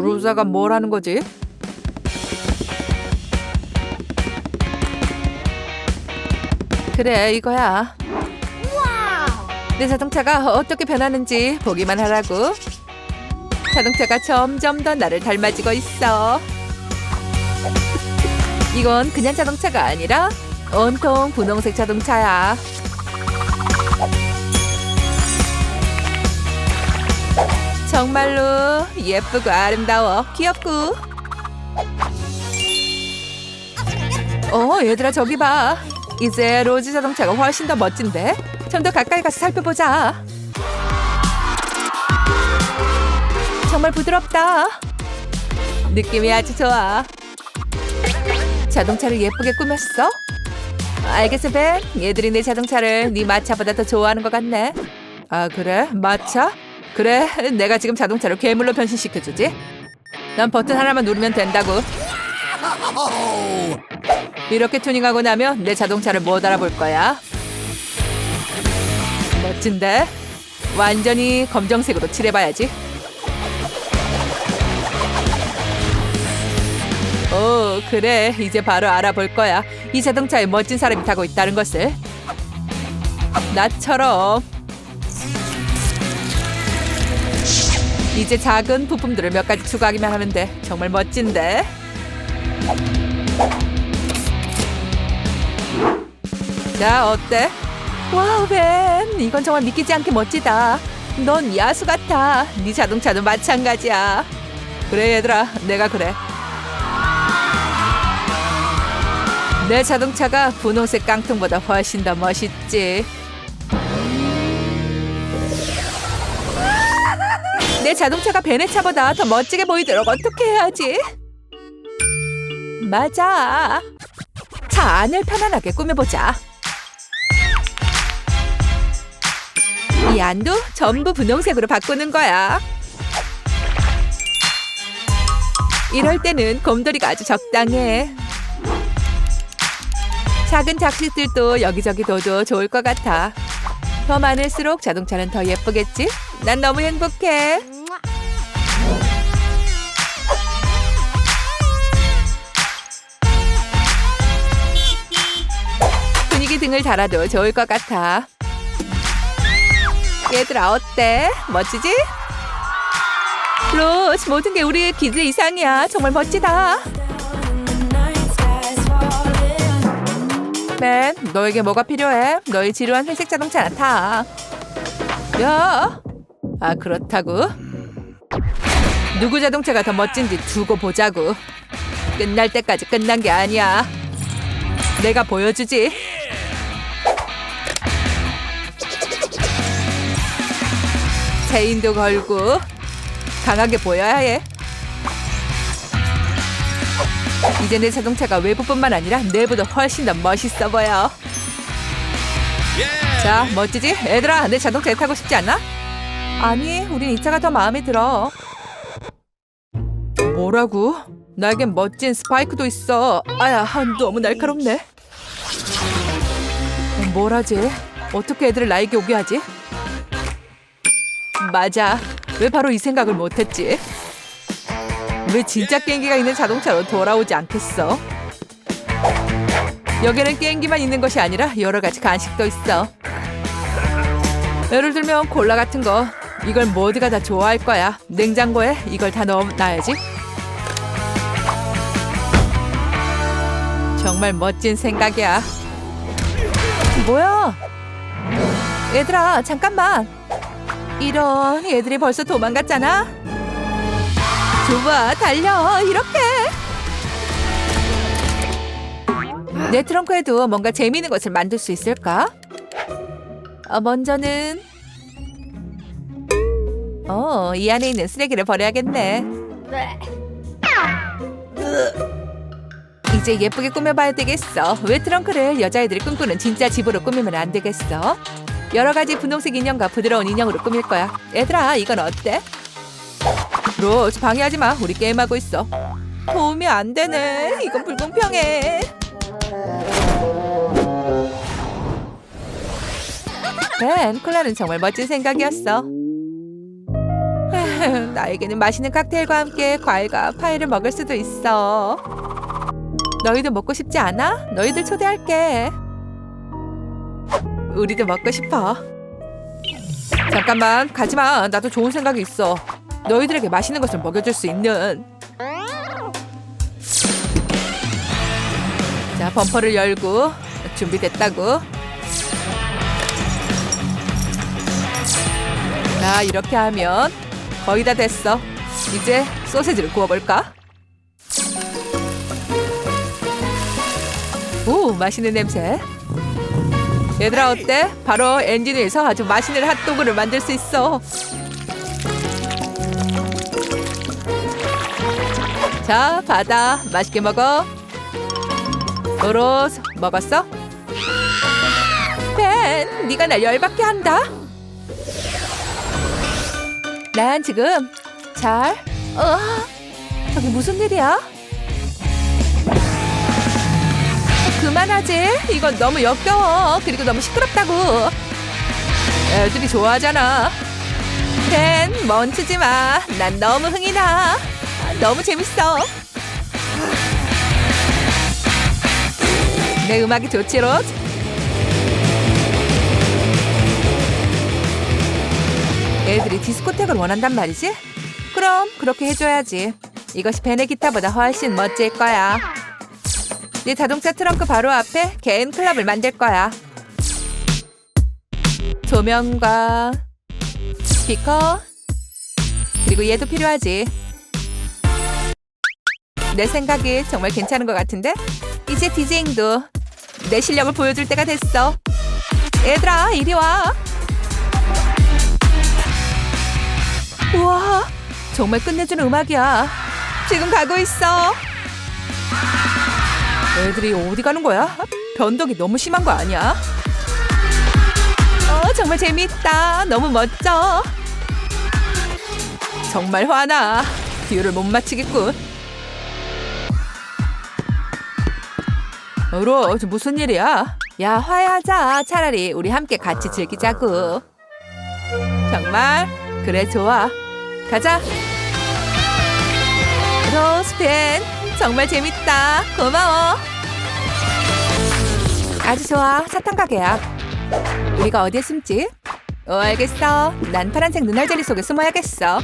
로자가 뭘 하는 거지? 그래 이거야. 내 자동차가 어떻게 변하는지 보기만 하라고. 자동차가 점점 더 나를 닮아지고 있어. 이건 그냥 자동차가 아니라 온통 분홍색 자동차야. 정말로 예쁘고 아름다워. 귀엽고 어 얘들아 저기 봐. 이제 로즈 자동차가 훨씬 더 멋진데? 좀 더 가까이 가서 살펴보자. 정말 부드럽다. 느낌이 아주 좋아. 자동차를 예쁘게 꾸몄어? 알겠어 벤. 얘들이 내 자동차를 네 마차보다 더 좋아하는 것 같네. 아 그래? 마차? 그래 내가 지금 자동차를 괴물로 변신시켜주지. 난 버튼 하나만 누르면 된다고. 이렇게 튜닝하고 나면 내 자동차를 못 알아볼 거야. 멋진데? 완전히 검정색으로 칠해봐야지. 오 그래. 이제 바로 알아볼 거야. 이 자동차에 멋진 사람이 타고 있다는 것을. 나처럼 이제 작은 부품들을 몇 가지 추가하기만 돼. 정말 멋진데. 자, 어때? 와우, 벤. 이건 정말 믿기지 않게 멋지다. 넌 야수 같아. 네 자동차도 마찬가지야. 그래, 얘들아. 내가 그래. 내 자동차가 분홍색 깡통보다 훨씬 더 멋있지. 내 자동차가 벤의 차보다 더 멋지게 보이도록 어떻게 해야지? 맞아. 차 안을 편안하게 꾸며보자. 이 안도 전부 분홍색으로 바꾸는 거야. 이럴 때는 곰돌이가 아주 적당해. 작은 장식들도 여기저기 둬도 좋을 것 같아. 더 많을수록 자동차는 더 예쁘겠지? 난 너무 행복해. 분위기 등을 달아도 좋을 것 같아. 얘들아 어때? 멋지지? 로즈 모든 게 우리의 기대 이상이야. 정말 멋지다. 맨, 너에게 뭐가 필요해? 너의 지루한 회색 자동차 타. 야, 아 그렇다고? 누구 자동차가 더 멋진지 두고 보자고. 끝날 때까지 끝난 게 아니야. 내가 보여주지. 체인도 걸고 강하게 보여야 해. 이제 내 자동차가 외부뿐만 아니라 내부도 훨씬 더 멋있어 보여. 자, 멋지지? 얘들아, 내 자동차에 타고 싶지 않아? 아니, 우린 이 차가 더 마음에 들어. 뭐라고? 나에겐 멋진 스파이크도 있어. 아야, 너무 날카롭네. 뭘 하지? 어떻게 애들을 나에게 오게 하지? 맞아. 왜 바로 이 생각을 못했지? 왜 진짜 게임기가 있는 자동차로 돌아오지 않겠어? 여기는 게임기만 있는 것이 아니라 여러 가지 간식도 있어. 예를 들면 콜라 같은 거. 이걸 모두가 다 좋아할 거야. 냉장고에 이걸 다 넣어놔야지. 정말 멋진 생각이야. 뭐야? 얘들아, 잠깐만. 이런 얘들이 벌써 도망갔잖아. 좋아, 달려. 이렇게. 내 트렁크에도 뭔가 재미있는 것을 만들 수 있을까? 어, 먼저는 어, 이 안에 있는 쓰레기를 버려야겠네. 이제 예쁘게 꾸며봐야 되겠어. 왜 트렁크를 여자애들이 꿈꾸는 진짜 집으로 꾸미면 안 되겠어? 여러 가지 분홍색 인형과 부드러운 인형으로 꾸밀 거야. 얘들아, 이건 어때? 로즈 방해하지 마. 우리 게임하고 있어. 도움이 안 되네. 이건 불공평해. 벤, 콜라는 정말 멋진 생각이었어. 나에게는 맛있는 칵테일과 함께 과일과 파이를 먹을 수도 있어. 너희도 먹고 싶지 않아? 너희들 초대할게. 우리도 먹고 싶어. 잠깐만 가지 마. 나도 좋은 생각이 있어. 너희들에게 맛있는 것을 먹여줄 수 있는. 자 범퍼를 열고 준비됐다고. 자 이렇게 하면 거의 다 됐어. 이제 소세지를 구워볼까? 오 맛있는 냄새. 얘들아 어때? 바로 엔진 위에서 아주 맛있는 핫도그를 만들 수 있어. 자, 받아. 맛있게 먹어. 도로스, 먹었어? 벤, 네가 날 열받게 한다. 난 지금 잘. 어, 저기 무슨 일이야? 그만하지. 이건 너무 역겨워. 그리고 너무 시끄럽다고. 애들이 좋아하잖아. 벤, 멈추지 마. 난 너무 흥이 나. 너무 재밌어. 내 음악이 좋지, 로즈? 애들이 디스코텍을 원한단 말이지? 그럼 그렇게 해줘야지. 이것이 벤의 기타보다 훨씬 멋질 거야. 네 자동차 트렁크 바로 앞에 개인 클럽을 만들 거야. 조명과 스피커 그리고 얘도 필요하지. 내 생각이 정말 괜찮은 것 같은데 이제 디제잉도 내 실력을 보여줄 때가 됐어. 얘들아 이리 와. 우와 정말 끝내주는 음악이야. 지금 가고 있어. 애들이 어디 가는 거야? 변덕이 너무 심한 거 아니야? 어, 정말 재밌다. 너무 멋져. 정말 화나. 듀를 못 맞히겠군. 로, 저 무슨 일이야? 야, 화해하자. 차라리 우리 함께 같이 즐기자고. 정말? 그래, 좋아. 가자. 로스펜, 정말 재밌다. 고마워. 아주 좋아. 사탕 가게야. 우리가 어디에 숨지? 어, 알겠어. 난 파란색 눈알 젤리 속에 숨어야겠어.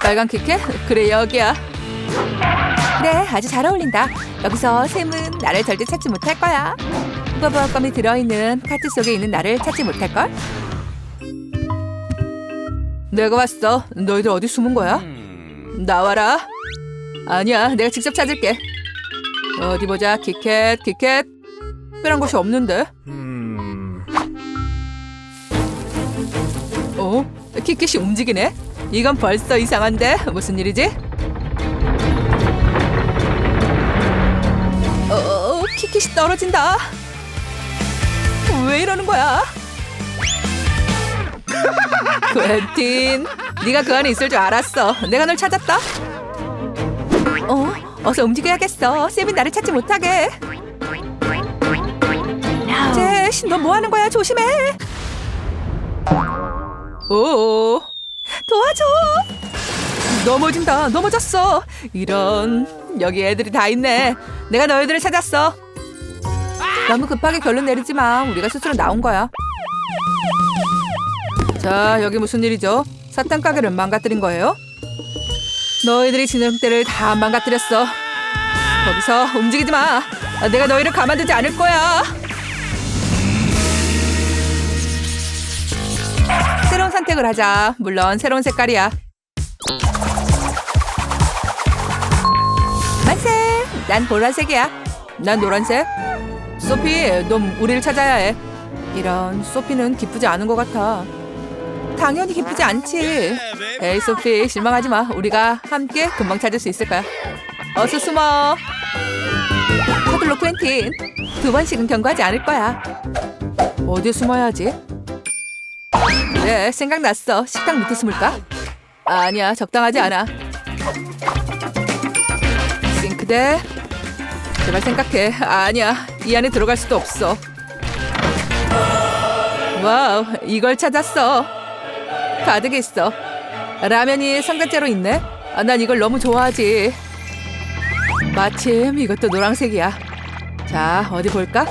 빨간 키켓? 그래, 여기야. 그래, 아주 잘 어울린다. 여기서 샘은 나를 절대 찾지 못할 거야. 후버버 껌이 들어있는 카트 속에 있는 나를 찾지 못할걸? 내가 왔어. 너희들 어디 숨은 거야? 나와라. 아니야, 내가 직접 찾을게. 어디 보자. 키켓, 키켓. 특별한 곳이 없는데. 어? 키켓이 움직이네? 이건 벌써 이상한데? 무슨 일이지? 어, 키켓이 떨어진다. 왜 이러는 거야? 퀸틴, 네가 그 안에 있을 줄 알았어. 내가 널 찾았다. 어, 어서 움직여야겠어. 쌤이 나를 찾지 못하게. 제시, 너 뭐 하는 거야? 조심해. 오, 도와줘. 넘어진다. 넘어졌어. 이런 여기 애들이 다 있네. 내가 너희들을 찾았어. 너무 급하게 결론 내리지 마. 우리가 스스로 나온 거야. 자, 여기 무슨 일이죠? 사탕 가게를 망가뜨린 거예요? 너희들이 진흙대를 다 망가뜨렸어. 거기서 움직이지 마. 내가 너희를 가만두지 않을 거야. 새로운 선택을 하자. 물론 새로운 색깔이야. 만세! 난 보라색이야. 난 노란색. 소피, 넌 우리를 찾아야 해. 이런 소피는 기쁘지 않은 것 같아. 당연히 기쁘지 않지. 에이 소피 실망하지 마. 우리가 함께 금방 찾을 수 있을 거야. 어서 숨어. 서둘러 퀸틴. 두 번씩은 경고하지 않을 거야. 어디에 숨어야지? 그래 생각났어. 식당 밑에 숨을까? 아니야 적당하지 않아. 싱크대. 제발 생각해. 아니야 이 안에 들어갈 수도 없어. 와우 이걸 찾았어. 가득 있어. 라면이 성간째로 있네. 아, 난 이걸 너무 좋아하지. 마침 이것도 노란색이야. 자, 어디 볼까?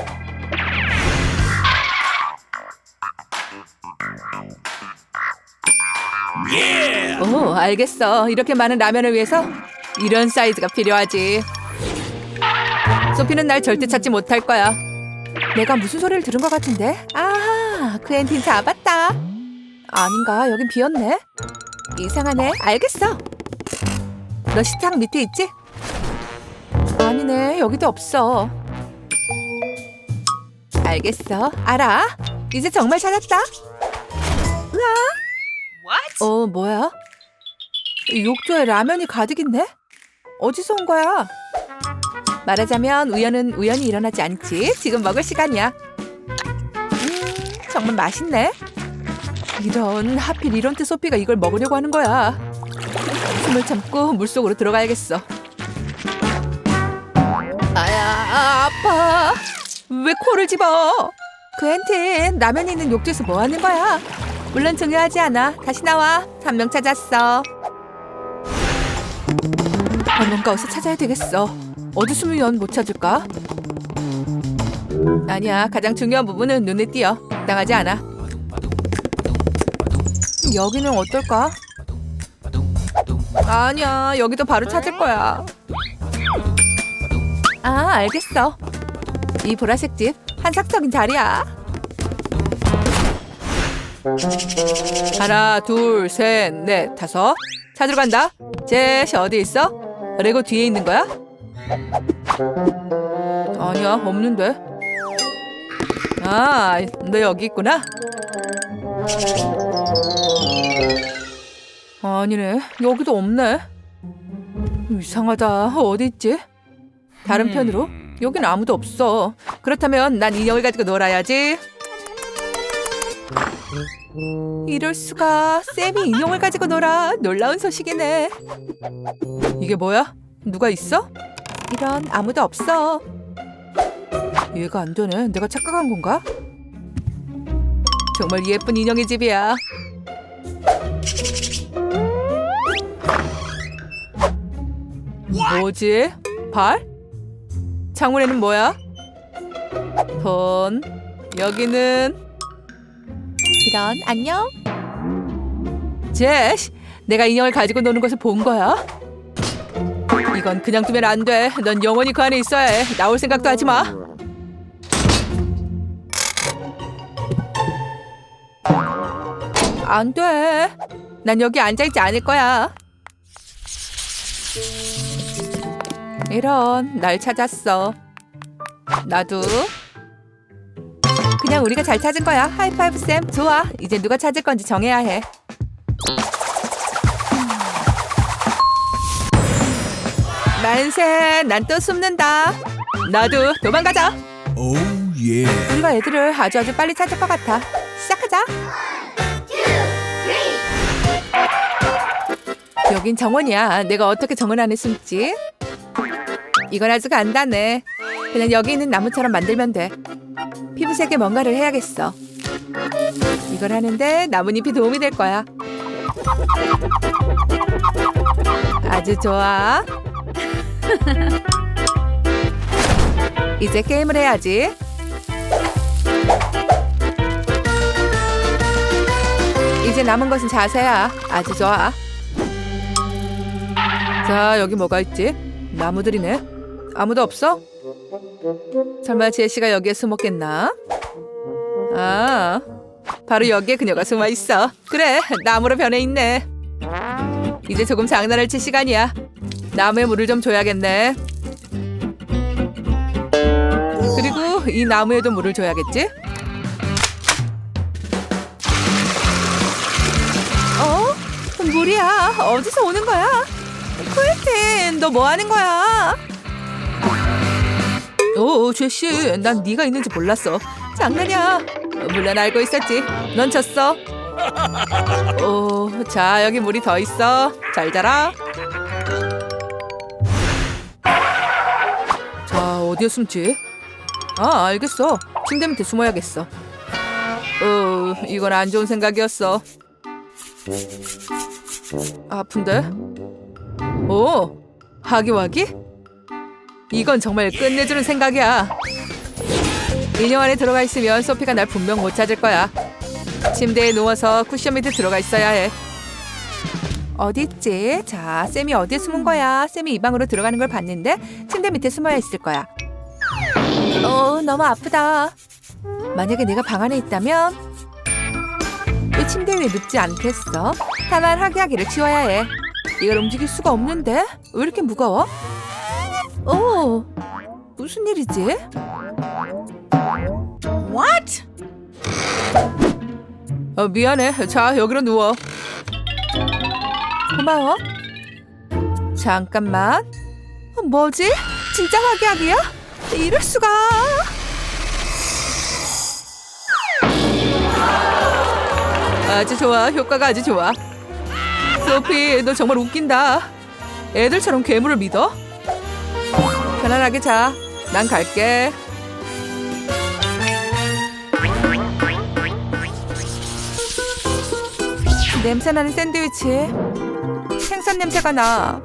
오, 알겠어. 이렇게 많은 라면을 위해서 이런 사이즈가 필요하지. 소피는 날 절대 찾지 못할 거야. 내가 무슨 소리를 들은 것 같은데? 아,ク엔틴 잡았다. 아닌가? 여긴 비었네. 이상하네. 알겠어. 너 식탁 밑에 있지? 아니네. 여기도 없어. 알겠어. 알아. 이제 정말 찾았다. What? 어, 뭐야? 이 욕조에 라면이 가득인데? 어디서 온 거야? 말하자면 우연은 우연히 일어나지 않지. 지금 먹을 시간이야. 음, 정말 맛있네. 이런 하필 이런 때 소피가 이걸 먹으려고 하는 거야. 숨을 참고 물속으로 들어가야겠어. 아야, 아, 아파. 왜 코를 집어? 그엔틴 라면이 있는 욕조에서 뭐 하는 거야? 물론 중요하지 않아. 다시 나와. 한 명 찾았어. 아, 뭔가 어서 찾아야 되겠어. 어디 숨으면 못 찾을까? 아니야. 가장 중요한 부분은 눈에 띄어. 당하지 않아. 여기는 어떨까? 아니야. 여기도 바로 찾을 거야. 아, 알겠어. 이 보라색 집 한삭적인 자리야. 하나, 둘, 셋, 넷, 다섯. 찾으러 간다. 제시 어디 있어? 레고 뒤에 있는 거야? 아니야, 없는데. 아, 너 여기 있구나. 아니네, 여기도 없네. 이상하다. 어디 있지? 다른 편으로? 여긴 아무도 없어. 그렇다면 난 인형을 가지고 놀아야지. 이럴 수가. 쌤이 인형을 가지고 놀아. 놀라운 소식이네. 이게 뭐야? 누가 있어? 이런 아무도 없어. 이해가 안 되네. 내가 착각한 건가? 정말 예쁜 인형의 집이야. 뭐지? 발? 창문에는 뭐야? 돈. 여기는 이런 안녕. 제시, 내가 인형을 가지고 노는 것을 본 거야? 이건 그냥 두면 안 돼. 넌 영원히 그 안에 있어야 해. 나올 생각도 하지 마. 안 돼. 난 여기 앉아 있지 않을 거야. 이런 날 찾았어. 나도. 그냥 우리가 잘 찾은 거야. 하이파이브 쌤. 좋아. 이제 누가 찾을 건지 정해야 해. 만세. 난 또 숨는다. 나도 도망가자. Oh yeah. 우리가 애들을 아주 아주 빨리 찾을 것 같아. 시작하자. 여긴 정원이야. 내가 어떻게 정원 안에 숨지? 이건 아주 간단해. 그냥 여기 있는 나무처럼 만들면 돼. 피부색에 뭔가를 해야겠어. 이걸 하는데 나뭇잎이 도움이 될 거야. 아주 좋아. 이제 게임을 해야지. 이제 남은 것은 자세야. 아주 좋아. 자, 여기 뭐가 있지? 나무들이네. 아무도 없어? 설마 제시가 여기에 숨었겠나? 아, 바로 여기에 그녀가 숨어 있어. 그래, 나무로 변해 있네. 이제 조금 장난을 칠 시간이야. 나무에 물을 좀 줘야겠네. 그리고 이 나무에도 물을 줘야겠지? 어? 물이야. 어디서 오는 거야? 쿠에틴, 너 뭐 하는 거야? 오, 제시, 난 네가 있는지 몰랐어. 장난이야. 물론 알고 있었지. 넌 졌어. 오, 자, 여기 물이 더 있어. 잘 자라. 어디에 숨지? 아, 알겠어. 침대 밑에 숨어야겠어. 어, 이건 안 좋은 생각이었어. 아픈데? 오, 하기와기? 이건 정말 끝내주는 생각이야. 인형 안에 들어가 있으면 소피가 날 분명 못 찾을 거야. 침대에 누워서 쿠션 밑에 들어가 있어야 해. 어디 있지? 자, 쌤이 어디에 숨은 거야? 쌤이 이 방으로 들어가는 걸 봤는데 침대 밑에 숨어야 있을 거야. 어, 너무 아프다. 만약에 내가 방 안에 있다면 왜 침대 위에 눕지 않겠어? 다만 하기하기를 치워야 해. 이걸 움직일 수가 없는데 왜 이렇게 무거워? 오, 무슨 일이지? What? 어, 미안해. 자, 여기로 누워. 고마워. 잠깐만. 어, 뭐지? 진짜 하기하기야? 이럴 수가. 아주 좋아. 효과가 아주 좋아. 소피, 너 정말 웃긴다. 애들처럼 괴물을 믿어? 편안하게 자. 난 갈게. 냄새나는 샌드위치. 생선 냄새가 나.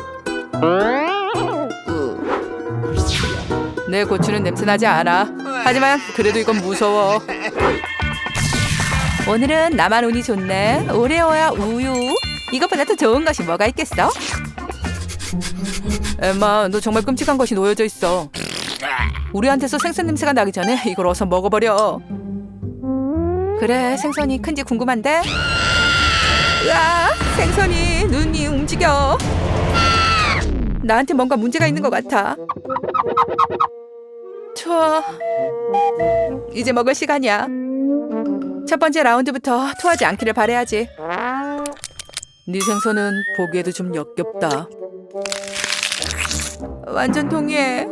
으. 내 고추는 냄새나지 않아. 하지만 그래도 이건 무서워. 오늘은 나만 운이 좋네. 오레오야 우유. 이것보다 더 좋은 것이 뭐가 있겠어? 엠마, 너 정말 끔찍한 것이 놓여져 있어. 우리한테서 생선 냄새가 나기 전에 이걸 어서 먹어버려. 그래, 생선이 큰지 궁금한데? 으아, 생선이 눈이 움직여. 나한테 뭔가 문제가 있는 것 같아. 좋아. 이제 먹을 시간이야. 첫 번째 라운드부터 토하지 않기를 바래야지. 네 생선은 보기에도 좀 역겹다. 완전 동의해.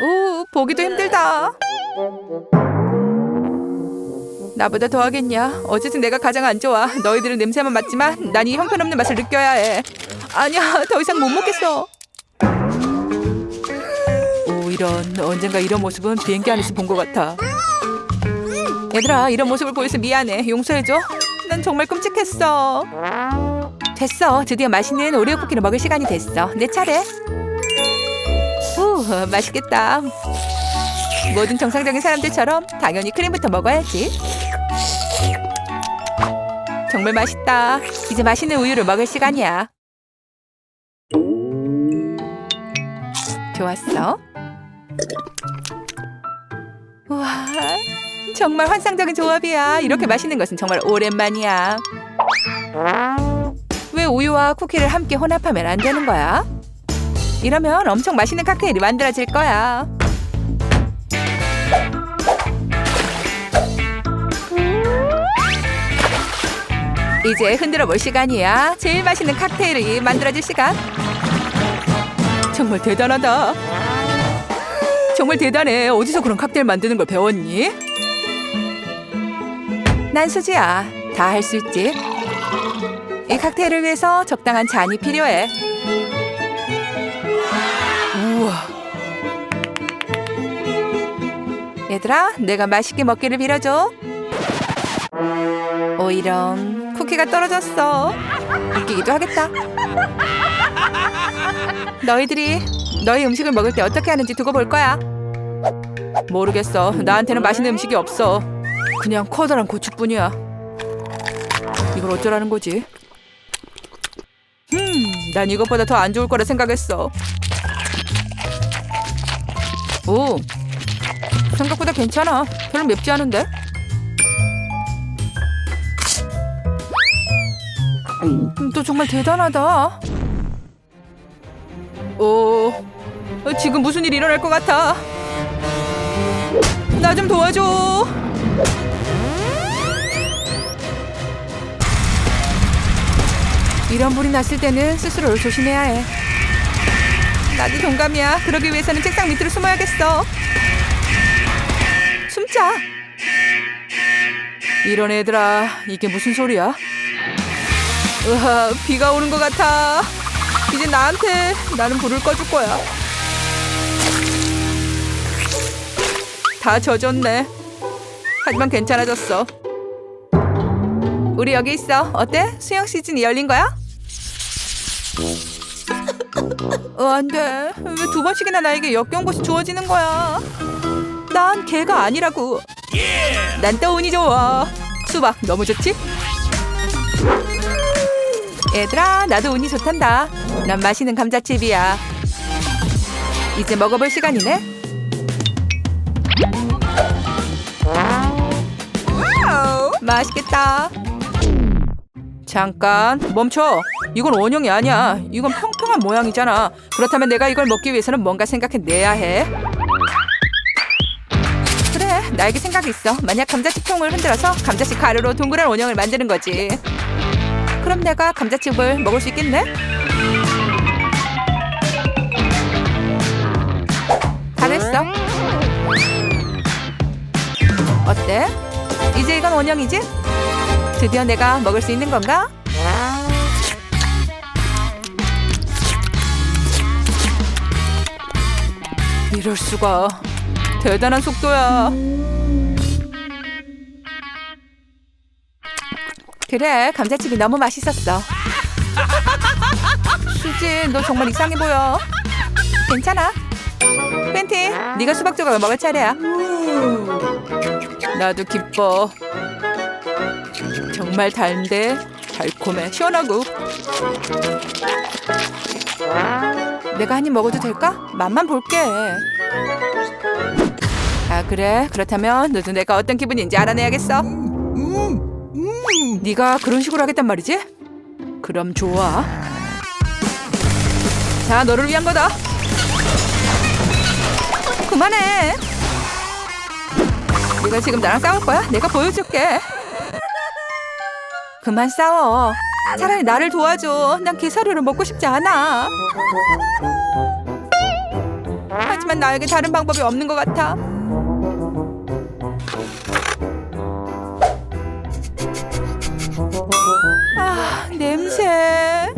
오, 보기도 힘들다. 나보다 더 하겠냐? 어쨌든 내가 가장 안 좋아. 너희들은 냄새만 맡지만 난 이 형편없는 맛을 느껴야 해. 아니야, 더 이상 못 먹겠어. 오, 이런 언젠가 이런 모습은 비행기 안에서 본 것 같아. 얘들아, 이런 모습을 보여서 미안해. 용서해줘. 난 정말 끔찍했어. 됐어. 드디어 맛있는 오레오 쿠키를 먹을 시간이 됐어. 내 차례. 후, 맛있겠다. 모든 정상적인 사람들처럼 당연히 크림부터 먹어야지. 정말 맛있다. 이제 맛있는 우유를 먹을 시간이야. 좋았어. 우와, 정말 환상적인 조합이야. 이렇게 맛있는 것은 정말 오랜만이야. 왜 우유와 쿠키를 함께 혼합하면 안 되는 거야? 이러면 엄청 맛있는 칵테일이 만들어질 거야. 이제 흔들어 볼 시간이야. 제일 맛있는 칵테일이 만들어질 시간. 정말 대단하다. 정말 대단해. 어디서 그런 칵테일 만드는 걸 배웠니? 난 수지야. 다 할 수 있지. 이 칵테일을 위해서 적당한 잔이 필요해. 우와. 얘들아, 내가 맛있게 먹기를 빌어줘. 오 이런 쿠키가 떨어졌어. 웃기기도 하겠다. 너희들이 너희 음식을 먹을 때 어떻게 하는지 두고 볼 거야. 모르겠어. 나한테는 맛있는 음식이 없어. 그냥 커다란 고추뿐이야. 이걸 어쩌라는 거지? 음, 난 이것보다 더 안 좋을 거라 생각했어. 오, 생각보다 괜찮아. 별로 맵지 않은데? 너 정말 대단하다. 오, 어, 지금 무슨 일이 일어날 것 같아. 나 좀 도와줘. 이런 불이 났을 때는 스스로를 조심해야 해. 나도 동감이야. 그러기 위해서는 책상 밑으로 숨어야겠어. 숨자. 이런 애들아, 이게 무슨 소리야? 으하, 비가 오는 것 같아. 이제 나한테 나는 불을 꺼줄 거야. 다 젖었네. 하지만 괜찮아졌어. 우리 여기 있어. 어때? 수영 시즌이 열린 거야? 어, 안 돼. 왜 두 번씩이나 나에게 역겨운 것이 주어지는 거야? 난 걔가 아니라고. 난또 운이 좋아. 수박 너무 좋지? 얘들아, 나도 운이 좋단다. 난 맛있는 감자칩이야. 이제 먹어볼 시간이네. 맛있겠다. 잠깐 멈춰. 이건 원형이 아니야. 이건 평평한 모양이잖아. 그렇다면 내가 이걸 먹기 위해서는 뭔가 생각해내야 해. 그래, 나에게 생각이 있어. 만약 감자칩 통을 흔들어서 감자칩 가루로 동그란 원형을 만드는 거지. 그럼 내가 감자칩을 먹을 수 있겠네? 잘했어. 어때? 이제 이건 원형이지? 드디어 내가 먹을 수 있는 건가? 이럴 수가 대단한 속도야. 그래, 감자칩이 너무 맛있었어. 수지, 너 정말 이상해 보여. 괜찮아. 팬티, 네가 수박 조각을 먹을 차례야. 나도 기뻐. 정말 달데 달콤해 시원하고. 내가 한 입 먹어도 될까? 맛만 볼게. 아 그래? 그렇다면 너도 내가 어떤 기분인지 알아내야겠어. 네가 그런 식으로 하겠단 말이지? 그럼 좋아. 자, 너를 위한 거다. 그만해. 네가 지금 나랑 싸울 거야? 내가 보여줄게. 그만 싸워. 차라리 나를 도와줘. 난 게사료를 먹고 싶지 않아. 하지만 나에게 다른 방법이 없는 것 같아. 냄새.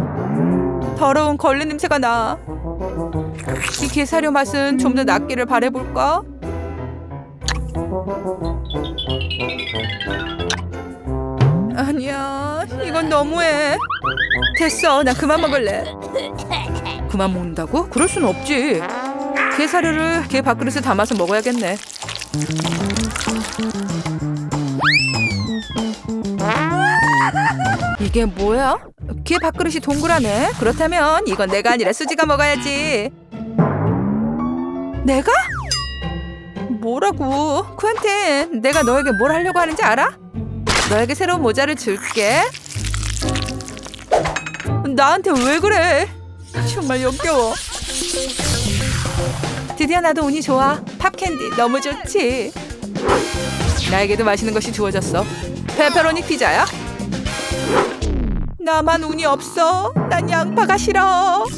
더러운 걸레 냄새가 나. 이 게사료 맛은 좀 더 낫기를 바래볼까? 아니야, 이건 너무해. 됐어, 나 그만 먹을래. 그만 먹는다고? 그럴 순 없지. 게 사료를 게 밥그릇에 담아서 먹어야겠네. 이게 뭐야? 게 밥그릇이 동그라네. 그렇다면 이건 내가 아니라 수지가 먹어야지. 내가? 뭐라고? 쿠엔틴, 내가 너에게 뭘 하려고 하는지 알아? 너에게 새로운 모자를 줄게. 나한테 왜 그래? 정말 역겨워. 드디어 나도 운이 좋아. 팝캔디 너무 좋지. 나에게도 맛있는 것이 주어졌어. 페페로니 피자야? 나만 운이 없어. 난 양파가 싫어.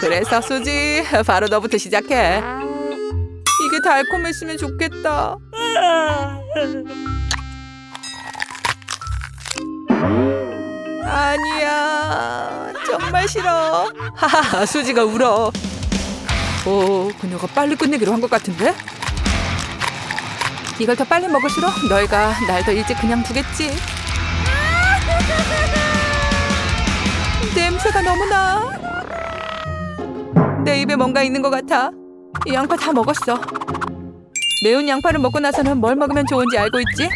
그래서 수지 바로 너부터 시작해. 이게 달콤했으면 좋겠다. 아니야 정말 싫어. 하하 수지가 울어. 오 그녀가 빨리 끝내기로 한 것 같은데? 이걸 더 빨리 먹을수록 너희가 날 더 일찍 그냥 두겠지. 냄새가 너무 나. 내 입에 뭔가 있는 것 같아. 이 양파 다 먹었어. 매운 양파를 먹고 나서는 뭘 먹으면 좋은지 알고 있지?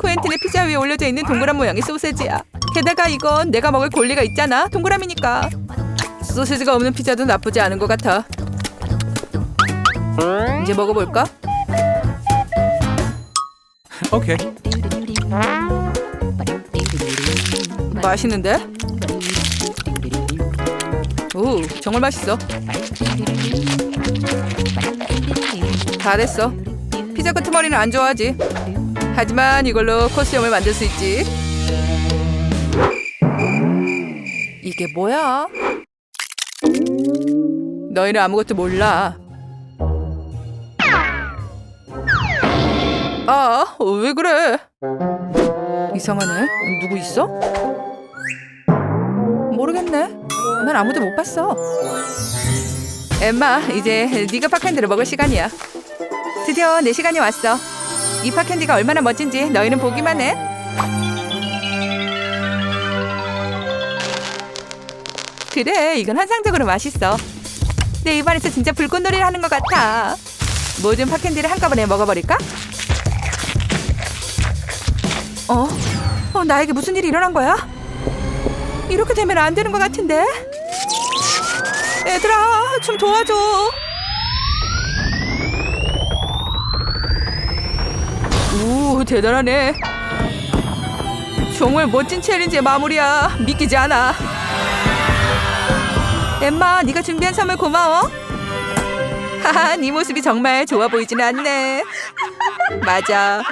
쿠엔틴의 피자 위에 올려져 있는 동그란 모양의 소세지야. 게다가 이건 내가 먹을 권리가 있잖아. 동그라미니까. 소세지가 없는 피자도 나쁘지 않은 것 같아. 이제 먹어볼까? Okay. 맛있는데? 오, 정말 맛있어. 다 됐어. 피자 끝머리는 안 좋아하지. 하지만 이걸로 코스염을 만들 수 있지. 이게 뭐야? 너희는 아무것도 몰라. 아, 왜 그래? 이상하네. 누구 있어? 모르겠네. 난 아무도 못 봤어. 엠마, 이제 네가 팝캔디를 먹을 시간이야. 드디어 내 시간이 왔어. 이 팝캔디가 얼마나 멋진지 너희는 보기만 해. 그래, 이건 환상적으로 맛있어. 내 입안에서 진짜 불꽃놀이를 하는 것 같아. 모든 팝캔디를 한꺼번에 먹어버릴까? 어? 어, 나에게 무슨 일이 일어난 거야? 이렇게 되면 안 되는 것 같은데? 얘들아, 좀 도와줘. 오, 대단하네. 정말 멋진 챌린지의 마무리야. 믿기지 않아. 엠마, 네가 준비한 선물 고마워. 하하, 네 모습이 정말 좋아 보이지는 않네. 맞아.